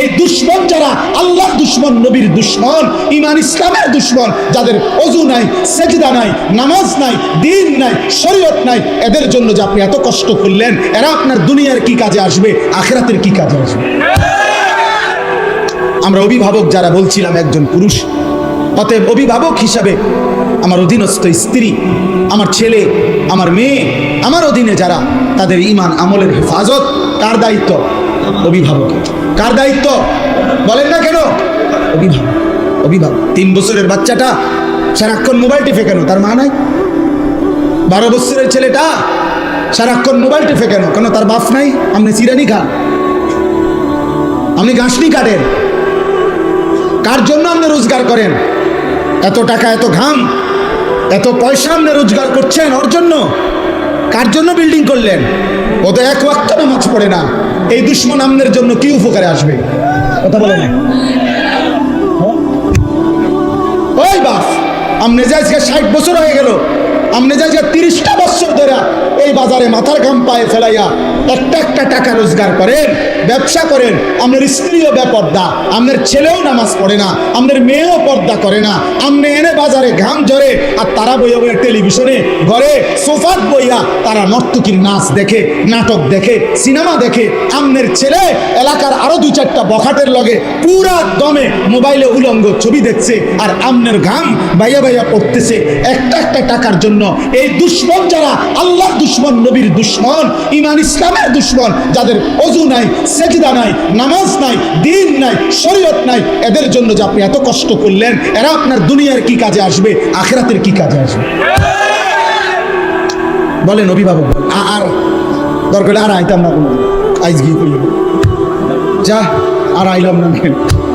এই দুশ্মন যারা আল্লাহ দুশ্মন, নবীর দুশ্মন ইমান ইসলামের দুশ্মন, যাদের অজু নাই, সেজদা নাই, নামাজ নাই, দিন নাই, শরীয়ত নাই, এদের জন্য যে আপনি এত কষ্ট করলেন, এরা আপনার দুনিয়ার কি কাজে আসবে, আখেরাতের কি কাজে আসবে? আমরা অভিভাবক যারা বলছিলাম একজন পুরুষ, অতএব অভিভাবক হিসাবে আমার অধীনস্থ স্ত্রী, আমার ছেলে, আমার মেয়ে, আমার অধীনে যারা তাদের ইমান আমলের হেফাজত কার দায়িত্ব অভিভাবক। কার দায়িত্ব? বলেন না কেন? অভিভাবক অভিভাবক। তিন বছরের বাচ্চাটা সারাক্ষণ মোবাইল টিপে তার মা নাই। বারো বছরের ছেলেটা সারাক্ষণ মোবাইল টিপে কেন কেন তার বাপ নাই? আপনি চিরানি খান আপনি গাছনি কাটেন কার জন্য আপনি রোজগার করেন? এত টাকা, এত ঘাম, এত পয়সা আপনি রোজগার করছেন, ওর জন্য? কার জন্য বিল্ডিং করলেন? ও তো এক ওয়াক্ত নামাজ পড়ে না। এই দুশ্মন আমনের জন্য কি উপকারে আসবে? কথা বলে না। ওই বাস, আমনে যে আজকে ষাট বছর হয়ে গেল, আমনে যে আজকে তিরিশটা বাজারে মাথার ঘাম পায়ে ফেলাইয়া একটা একটা টাকা রোজগার করেন, ব্যবসা করেন, আপনার স্ত্রীও বেপর্দা, আপনার ছেলেও নামাজ পড়ে না, আপনার মেয়েও পর্দা করে না, আপনি এনে বাজারে ঘাম ঝরে আর তারা বইয়া বইয়া টেলিভিশনে ঘরে সোফাত বইয়া তারা নর্তকীর নাচ দেখে, নাটক দেখে, সিনেমা দেখে আমনের ছেলে এলাকার আরও দুই চারটা বখাটের লগে পুরা দমে মোবাইলে উলঙ্গ ছবি দেখছে আর আমনের ঘাম বাইয়া বাইয়া পড়তেছে। একটা একটা টাকার জন্য এই দুশ্মন যারা আল্লাহ দুশ্মন নবীর দুশ্মন ইমান ইসলামের দুশ্মন, যাদের অজু নাই, সেজদা নাই, নামাজ নাই, দিন নাই, শরীয়ত নাই, এদের জন্য যে আপনি এত কষ্ট করলেন, এরা আপনার দুনিয়ার কি কাজে আসবে, আখেরাতের কি কাজে আসবে অভিভাবক বলেন। আ- আর, দরকার আর আইতাম না কোনো আইজ গিয়ে করলাম যা, আর আইলাম না